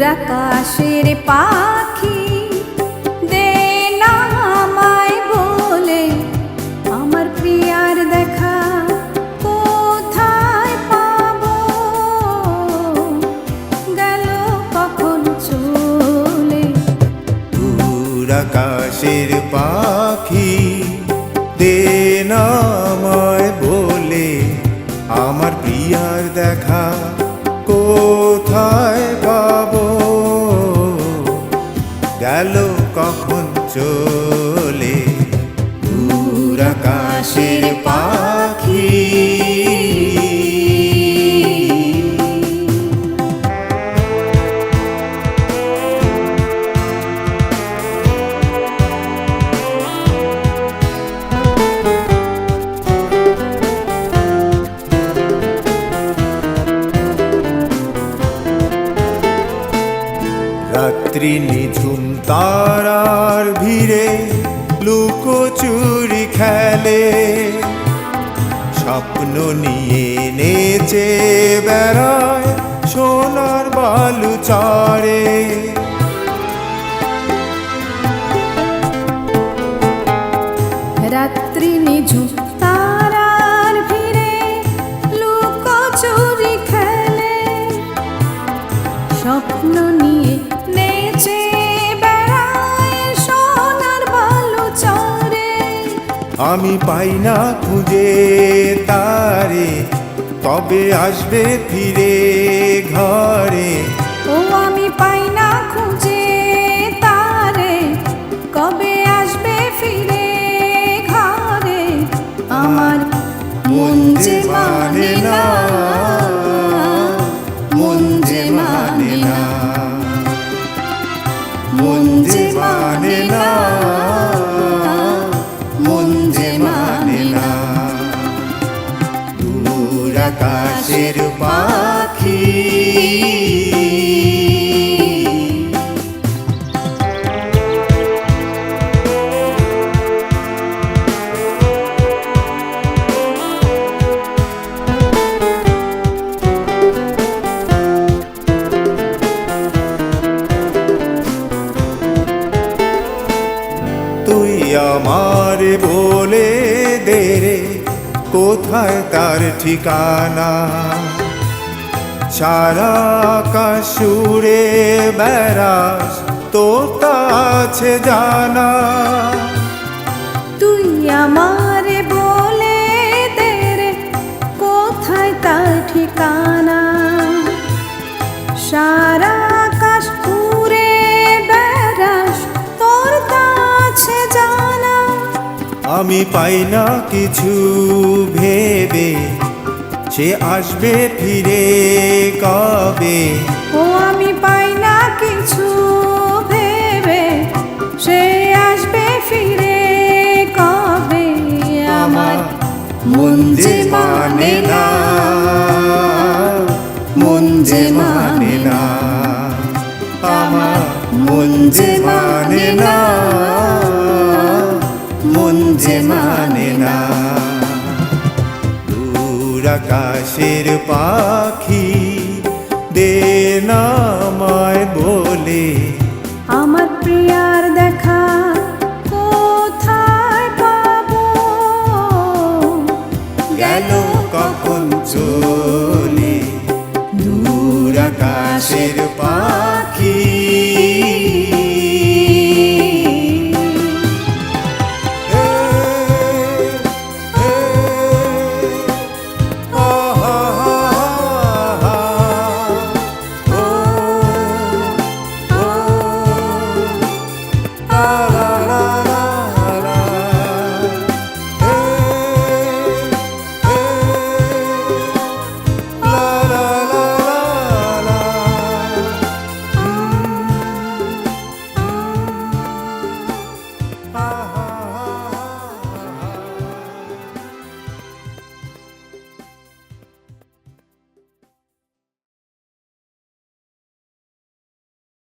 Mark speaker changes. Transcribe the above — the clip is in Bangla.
Speaker 1: আকাশের পাখি। দে না আমায় বলে, আমার প্রিয়ার দেখা কোথায় পাবো? গেল কখন চলে?
Speaker 2: দূর পাখি, দে না আমায় বলে, আমার প্রিয়ার দেখা কোথায় গেল কখন চলে রাত্রি নিঝুম তারার ভিড়ে লুকোচুরি খেলে। স্বপ্ন নিয়ে নেচে বেড়ায় সোনার বালু চড়ে। আমি পাই না খুঁজে তারে। তবে আসবে ফিরে ঘরে।
Speaker 1: আমার
Speaker 2: বলে দে কোথায় তার ঠিকানা? সারা কাশুরে বেড়াস, তোর তা আছে জানা।
Speaker 1: তুই আমারে
Speaker 2: আমি পাই না কিছু ভেবে, সে আসবে ফিরে কবে?
Speaker 1: ও, আমি পাই না কিছু ভেবে, সে আসবে ফিরে কবে? আমার যে মানে না
Speaker 2: যে মানে না, আমার যে মানে না। দূরাকাশের পাখি দে নামায় বলে।
Speaker 1: আমার প্রিয়ার দেখা কোথায় পাবো?
Speaker 2: গেল কখন চলে? দূরাকাশের পাখি। Oh.